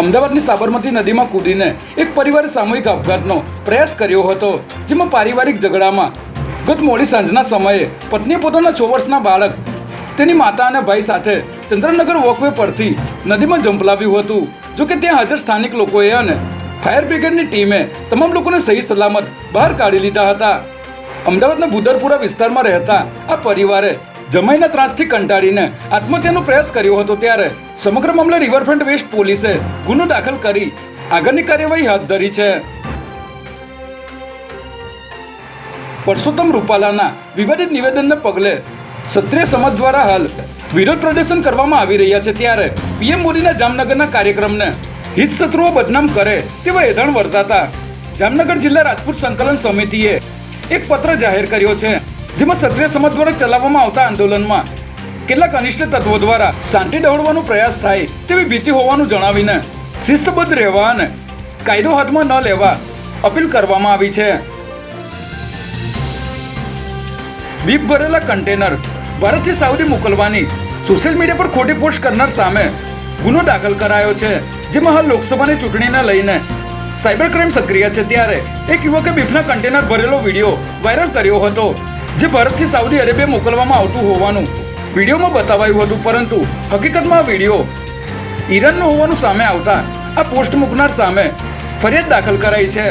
અમદાવાદની સાબરમતી નદીમાં કૂદીને એક પરિવારે સામૂહિક આપઘાતનો પ્રયાસ કર્યો હતો, જેમાં પારિવારિક ઝઘડામાં ગત મોડી સાંજના સમયે પત્નીએ પોતાના છ વર્ષના બાળક, તેની માતા અને ભાઈ સાથે ચંદ્રનગર વોકવે પરથી નદીમાં ઝંપલાવ્યું હતું. જો કે ત્યાં હાજર સ્થાનિક લોકોએ અને ફાયર બ્રિગેડની ટીમે તમામ લોકોને સહી સલામત બહાર કાઢી લીધા હતા. અમદાવાદના ભૂદરપુરા વિસ્તારમાં રહેતા આ પરિવારે જમાઈના ત્રાસથી કંટાળીને આત્મહત્યાનો પ્રયાસ કર્યો હતો ત્યારે સમગ્ર મામલે રિવરફ્રન્ટ વેસ્ટ પોલીસે ગુનો દાખલ કરી આગળની કાર્યવાહી હાથ ધરી છે. પરસોત્તમ રૂપાલાના વિવાદિત નિવેદનને પગલે ક્ષત્રિય સમાજ દ્વારા હાલ વિરોધ પ્રદર્શન કરવામાં આવી રહ્યા છે ત્યારે પીએમ મોદીના જામનગરના કાર્યક્રમને હિત શત્રુઓ બદનામ કરે તેવા એધાણ વર્તાતા જામનગર જિલ્લા રાજપૂત સંકલન સમિતિએ એક પત્ર જાહેર કર્યો છે. જેમાં ક્ષત્રિય સમાજ દ્વારા ચલાવવામાં આવતા આંદોલનમાં કેટલાક અનિષ્ટ તત્વો દ્વારા શાંતિ દોડવાનો પ્રયાસ થાય તેવી ભીતિ હોવાનું જણાવીને શિસ્તબદ્ધ રહેવા અને કાયદો હાથમાં ન લેવા અપીલ કરવામાં આવી છે. બીપ ભરેલા કન્ટેનર ભારતથી સાઉદી મોકલવાની સોશિયલ મીડિયા પર ખોટી પોસ્ટ કરનાર સામે ગુનો દાખલ કરાયો છે, જેમાં હાલ લોકસભાની ચૂંટણીને લઈને સાયબર ક્રાઇમ સક્રિય છે. ત્યારે એક યુવકે બીફના કન્ટેનર ભરેલો વીડિયો વાયરલ કર્યો હતો. જે ભારતથી સાઉદી અરેબિયા મોકલવામાં આવતું હોવાનું વિડીયોમાં બતાવાયું હતું, પરંતુ હકીકતમાં વીડિયો ઈરાનનો હોવાનું સામે આવતા આ પોસ્ટ મૂકનાર સામે ફરિયાદ દાખલ કરાઈ છે.